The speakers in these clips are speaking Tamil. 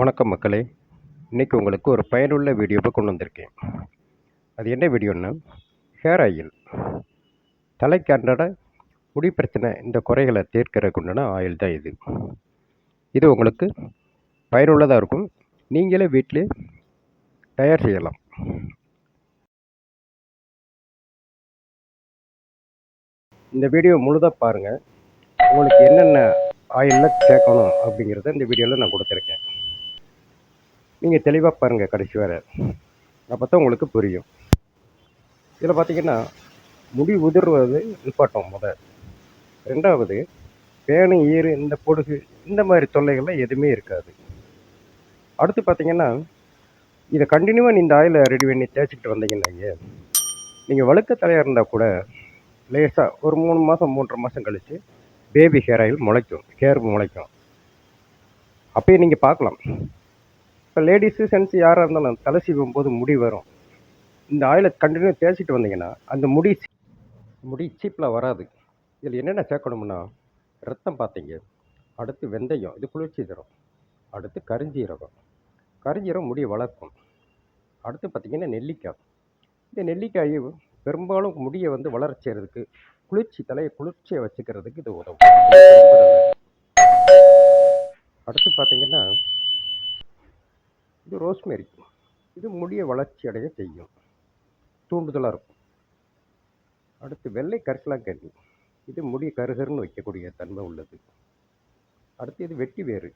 வணக்கம் மக்களே. இன்றைக்கி உங்களுக்கு ஒரு பயனுள்ள வீடியோவை கொண்டு வந்திருக்கேன். அது என்ன வீடியோன்னா ஹேர் ஆயில் தலைக்கு அன்றாட முடி பிரச்சனை இந்த குறைகளை தீர்க்கிறதுக்கு உண்டான ஆயில் தான் இது. இது உங்களுக்கு பயனுள்ளதாக இருக்கும். நீங்களே வீட்டிலே தயார் செய்யலாம். இந்த வீடியோ முழுதாக பாருங்கள் உங்களுக்கு என்னென்ன ஆயிலில் சேர்க்கணும் அப்படிங்கிறத இந்த வீடியோவில் நான் கொடுத்துருக்கேன். நீங்கள் தெளிவாக பாருங்கள் கடைசி வர. அப்போ தான் உங்களுக்கு புரியும். இதில் பார்த்தீங்கன்னா முடி உதிர்வது நிப்பாட்டம் முத. ரெண்டாவது பேனு ஈறு இந்த பொடுகு இந்த மாதிரி தொல்லைகள்லாம் எதுவுமே இருக்காது. அடுத்து பார்த்தீங்கன்னா இதை கண்டினியூவாக இந்த ஆயிலை ரெடி பண்ணி தேய்ச்சிக்கிட்டு வந்தீங்கன்னாங்க நீங்கள் வழுக்க தலையாக இருந்தால் கூட லேசாக ஒரு மூணு மாதம் மூன்றரை மாதம் கழித்து பேபி ஹேர் ஆயில் முளைக்கும் ஹேர் முளைக்கும். அப்பயே நீங்கள் பார்க்கலாம். இப்போ லேடிஸு சென்ஸ் யாராக இருந்தாலும் தலை சீவும் போது முடி வரும். இந்த ஆயிலை கண்டினியூ தேய்ச்சிட்டு வந்தீங்கன்னா அந்த முடி முடி சீப்பில் வராது. இதில் என்னென்ன சேர்க்கணும்னா ரத்தம் பார்த்தீங்க அடுத்து வெந்தயம் இது குளிர்ச்சி தரும். அடுத்து கரிஞ்சீரகம். கரிஞ்சீரகம் முடியை வளர்க்கும். அடுத்து பார்த்திங்கன்னா நெல்லிக்காய். இந்த நெல்லிக்காய் பெரும்பாலும் முடியை வந்து வளர்ச்சி செய்கிறதுக்கு குளிர்ச்சி தலையை குளிர்ச்சியை வச்சுக்கிறதுக்கு இது உதவும். அடுத்து பார்த்திங்கன்னா இது ரோஸ்மெரி. இது முடியை வளர்ச்சி அடைய செய்யும். தூண்டுதலாக இருக்கும். அடுத்து வெள்ளை கரிசலாங்கண்ணி இது முடி கருகருன்னு வைக்கக்கூடிய தன்மை உள்ளது. அடுத்து இது வெட்டி வேறு.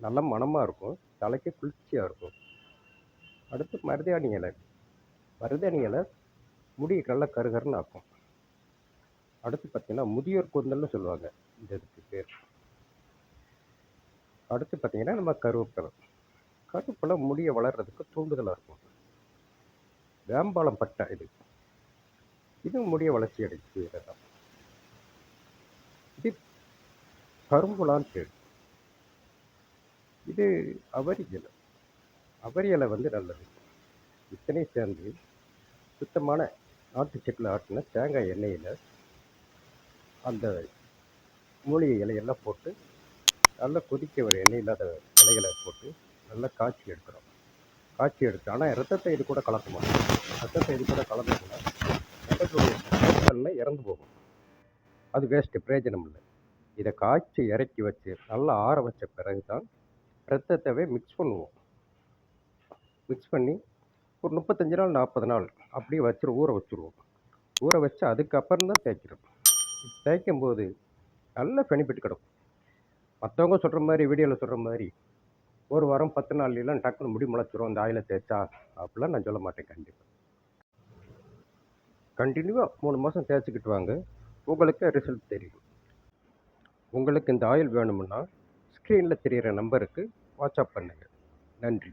நல்ல மணமாக இருக்கும். தலைக்கு குளிர்ச்சியாக இருக்கும். அடுத்து மருதாணி இலை. மருதாணி இலை முடியை நல்லா கருகருன்னு ஆக்கும். அடுத்து பார்த்திங்கன்னா முதியோர் கூந்தல்னு சொல்லுவாங்க. இந்த இதுக்கு பேர். அடுத்து பார்த்திங்கன்னா நம்ம கருவேப்பிலை. கருப்பெல்லாம் முடியை வளர்கிறதுக்கு தூண்டுதலாக இருக்கும். வேம்பாலம் பட்டை இது இதுவும் முடிய வளர்ச்சி அடைச்சு தான் இது கரும்புலான்னு பேர் இது அவரி இலை. அவரி இலை வந்து நல்லது. இத்தனை சேர்ந்து சுத்தமான நாட்டு செக்கில் ஆட்டின தேங்காய் எண்ணெயில் அந்த மூலிகை இலையெல்லாம் போட்டு நல்லா கொதிக்க ஒரு எண்ணெய் இல்லாத இலைகளை போட்டு நல்லா காய்ச்சி எடுக்கிறோம். காய்ச்சி எடுத்து ஆனால் ரத்தத்தை இது கூட கலக்க மாட்டோம். ரத்தத்தை இது கூட கலந்தோம்னா ரத்தத்துடைய இறந்து போகும். அது வேஸ்ட்டு பிரயோஜனம் இல்லை. இதை காய்ச்சி இறக்கி வச்சு நல்லா ஆற வச்ச பிறகு தான் ரத்தத்தவே மிக்ஸ் பண்ணுவோம். மிக்ஸ் பண்ணி ஒரு முப்பத்தஞ்சு நாள் நாற்பது நாள் அப்படியே வச்சுரு ஊற வச்சுருவோம். ஊற வச்சு அதுக்கப்புறம் தான் தேய்க்கிறோம். தேய்க்கும் போது நல்ல பெனிஃபிட் கிடக்கும். மற்றவங்க சொல்கிற மாதிரி வீடியோவில் சொல்கிற மாதிரி ஒரு வாரம் பத்து நாள்லாம் டக்குன்னு முடி முளைச்சிரும் அந்த ஆயிலை தேய்ச்சா அப்படிலாம் நான் சொல்ல மாட்டேன் கண்டிப்பாக கண்டினியூவாக மூணு மாதம் தேய்ச்சிக்கிட்டு வாங்க. உங்களுக்கு ரிசல்ட் தெரியும். உங்களுக்கு இந்த ஆயில் வேணும்னா ஸ்க்ரீனில் தெரிகிற நம்பருக்கு வாட்ஸ்அப் பண்ணுங்கள் நன்றி.